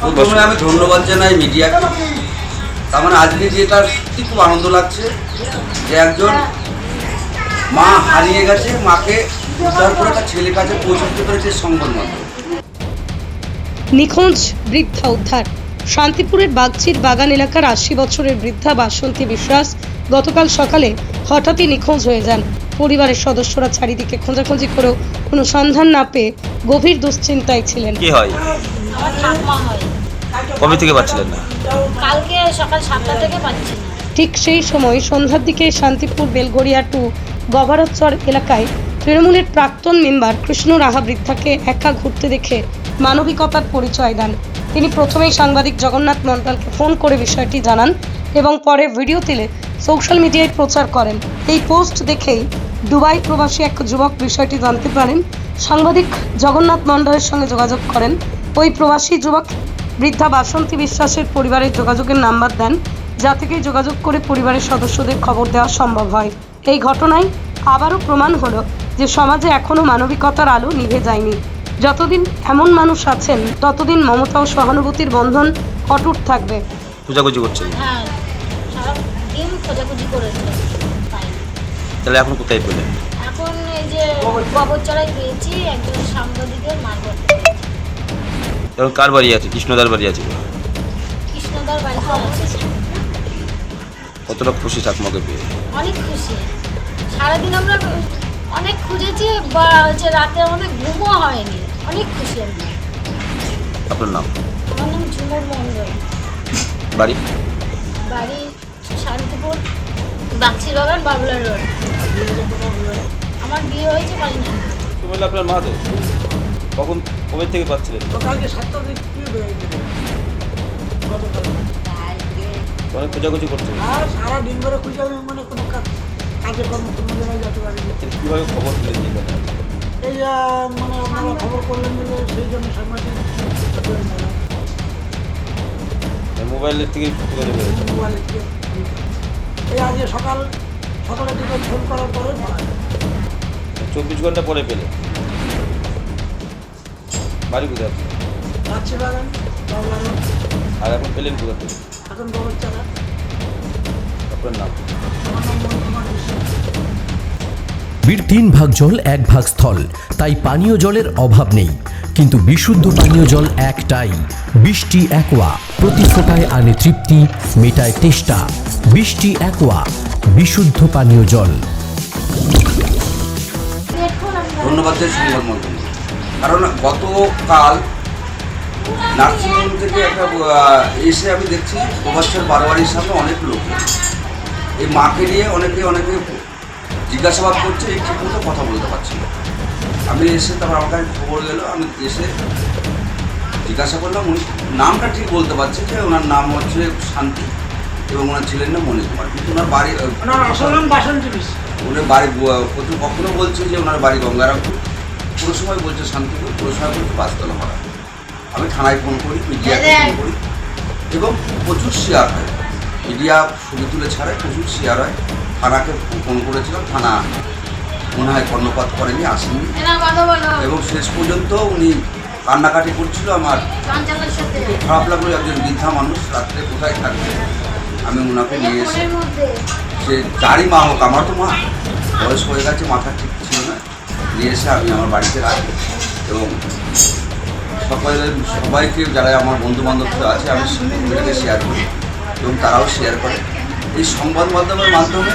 প্রথমে আমি ধন্যবাদ জানাই মিডিয়াকে তার মানে আজকে যেটা সত্যি খুব আনন্দ লাগছে যে একজন মা হারিয়ে গেছে মাকে উদ্ধার করে তার ছেলের কাছে পৌঁছাতে পেরেছে সংবাদ মাধ্যম। নিখোঁজ বৃদ্ধা উদ্ধার। শান্তিপুরের বাগচির বাগান এলাকার আশি বছরের বৃদ্ধা বাসন্তী বিশ্বাস গতকাল সকালে হঠাৎই নিখোঁজ হয়ে যান। পরিবারের সদস্যরা চারিদিকে খোঁজাখুঁজি করেও কোনো সন্ধান না পেয়ে গভীর দুশ্চিন্তায় ছিলেন। কি হয় হয়? কবে থেকে পাচ্ছিলেন না? কালকে সকাল সাতটা থেকে পাচ্ছি। না ঠিক সেই সময় সন্ধ্যার দিকে শান্তিপুর বেলগড়িয়া টু গভারচর এলাকায় তৃণমূলের প্রাক্তন মেম্বার কৃষ্ণ রাহা বৃদ্ধাকে একা ঘুরতে দেখে মানবিকতার পরিচয় দেন। তিনি প্রথমেই সাংবাদিক জগন্নাথ মণ্ডলকে ফোন করে বিষয়টি জানান এবং পরে ভিডিও তুলে সোশ্যাল মিডিয়ায় প্রচার করেন। এই পোস্ট দেখেই দুবাই প্রবাসী এক যুবক বিষয়টি জানতে পারেন। সাংবাদিক জগন্নাথ মণ্ডলের সঙ্গে যোগাযোগ করেন ওই প্রবাসী যুবক বৃদ্ধা বাসন্তী বিশ্বাসের পরিবারের যোগাযোগের নাম্বার দেন যা থেকে যোগাযোগ করে পরিবারের সদস্যদের খবর দেওয়া সম্ভব হয়। এই ঘটনায় আবারও প্রমাণ হলো যে সমাজে এখনও মানবিকতার আলো নিভে যায়নি। যতদিন এমন মানুষ আছেন ততদিন মমতা ও সহানুভূতির বন্ধন অটুট থাকবে। খোঁজাখুঁজি করছিলেন হ্যাঁ সারা খোঁজাখুঁজি করেছিল। তাহলে এখন কোথায় পেলেন? এখন এই যে পেয়েছি একজন সাংবাদিকের মারফত এখন কার বাড়ি আছে? কৃষ্ণদার বাড়ি আছে। আছে কতটা খুশি ঠাকুমাকে পেয়ে? অনেক খুশি। সারাদিন আমরা অনেক খুঁজেছি বা হচ্ছে রাতে আমাদের ঘুমও হয়নি। অনেক খুশি আমি আপনার নাম? আমার নাম ঝুমুর মণ্ডল। বাড়ি? বাড়ি শান্তিপুর বাক্সি বাগান বাবলা রোড। আমার বিয়ে হয়েছে বাড়ি না বললে আপনার মা তো? কখন কবে থেকে পাচ্ছিলেন? অনেক খোঁজাখুঁজি করছেন? আর সারা দিন ধরে খুঁজে আমি মানে কীভাবে খবর পেলেন এই কথা? এই মানে আপনারা খবর করলেন সেই জন্য সাংবাদিক মোবাইলের থেকে মোবাইলের থেকে এই আজকে সকাল সকালের দিকে ফোন করার পরে চব্বিশ ঘণ্টা পরে পেলে বাড়ি কোথায়? আপনার? রাত্রি বাগান। আর এখন পেলেন এখন চালা আপনার নাম? তিন ভাগ জল এক ভাগ স্থল। তাই পানীয় জলের অভাব নেই। কিন্তু বিশুদ্ধ পানীয় জল একটাই। বৃষ্টি একোয়া। প্রতি ফোটায় আনে তৃপ্তি মেটায় তেষ্টা। বৃষ্টি একোয়া। বিশুদ্ধ পানীয় জল। ধন্যবাদ কারণ গতকাল নার্সিংহোম থেকে একটা এসে আমি দেখছি প্রবাসের বারোয়ারির সামনে অনেক লোক। এই মাকে নিয়ে অনেকে অনেকে জিজ্ঞাসাবাদ করছে এই ঠিক মতো কথা বলতে পারছি না। আমি এসে তারপর আমার কাছে খবর গেলো আমি এসে জিজ্ঞাসা করলাম উনি নামটা ঠিক বলতে পারছি যে ওনার নাম হচ্ছে শান্তি এবং ওনার ছেলের নাম মনীষ কুমার। কিন্তু ওনার বাড়ি ওনার বাড়ি কখনো বলছে যে ওনার বাড়ি গঙ্গারামপুর। কোনো সময় বলছে শান্তিপুর কোনো সময় বলছে বাসতলা ভাড়া। আমি থানায় ফোন করি মিডিয়াকে ফোন করি। এবং প্রচুর শেয়ার হয়। মিডিয়া ছবি তুলে ছাড়ে প্রচুর শেয়ার হয়। থানাকে ফোন করেছিলাম থানা মনে হয় কর্ণপাত করেনি আসেনি। এবং শেষ পর্যন্ত উনি কান্নাকাটি করছিল আমার। খুব খারাপ লাগল একজন বৃদ্ধা মানুষ রাত্রে কোথায় থাকবে? আমি ওনাকে নিয়ে এসে সে যারই মা হোক আমার তো মা। বয়স হয়ে গেছে মাথা ঠিক নিয়ে এসে আমি আমার বাড়িতে রাখি। এবং সকলের সবাইকে যারা আমার বন্ধু বান্ধব আছে, আমি সেটাকে শেয়ার করি এবং তারাও শেয়ার করে। এই সংবাদ মাধ্যমের মাধ্যমে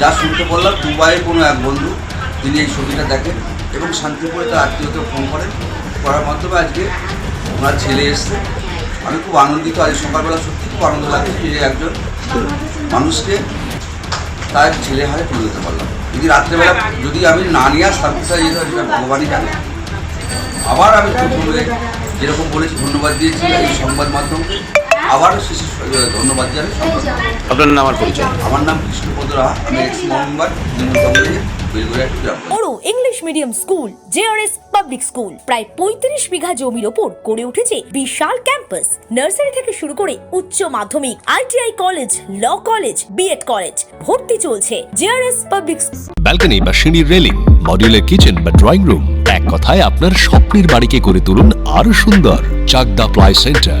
যা শুনতে বললাম দুবাইয়ের কোনো এক বন্ধু, তিনি এই ছবিটা দেখেন এবং শান্তিপুরে তার আত্মীয়কে ফোন করেন। করার মাধ্যমে আজকে ওনার ছেলে এসছে। আমি খুব আনন্দিত, আজ সকালবেলা সত্যি খুব আনন্দ লাগছে যে একজন মানুষকে তার ছেলে হারে তুলে দিতে পারলাম। যদি রাত্রেবেলা যদি আমি না নিয়ে আসতাম কোথায় যেতে যেটা ভগবানই জানে। আবার আমি যেরকম বলেছি, ধন্যবাদ দিয়েছি এই সংবাদ মাধ্যমকে। আবারও শেষে ধন্যবাদ জানাই। আপনার নাম আর পরিচয়? আমার নাম কৃষ্ণপদ রাহা। আমি ex English medium school JRS public school. প্রায় পঁয়ত্রিশ বিঘা জমির ওপর গড়ে উঠেছে বিশাল ক্যাম্পাস। নার্সারি থেকে শুরু করে উচ্চ মাধ্যমিক ITI college law college BEd college ভর্তি চলছে জেআরএস পাবলিক ব্যালকনি বা সিঁড়ির রেলিং মডিউলার কিচেন বা ড্রয়িং রুম এক কথায় আপনার স্বপ্নের বাড়িকে করে তুলুন আরও সুন্দর Chakdah ply centre.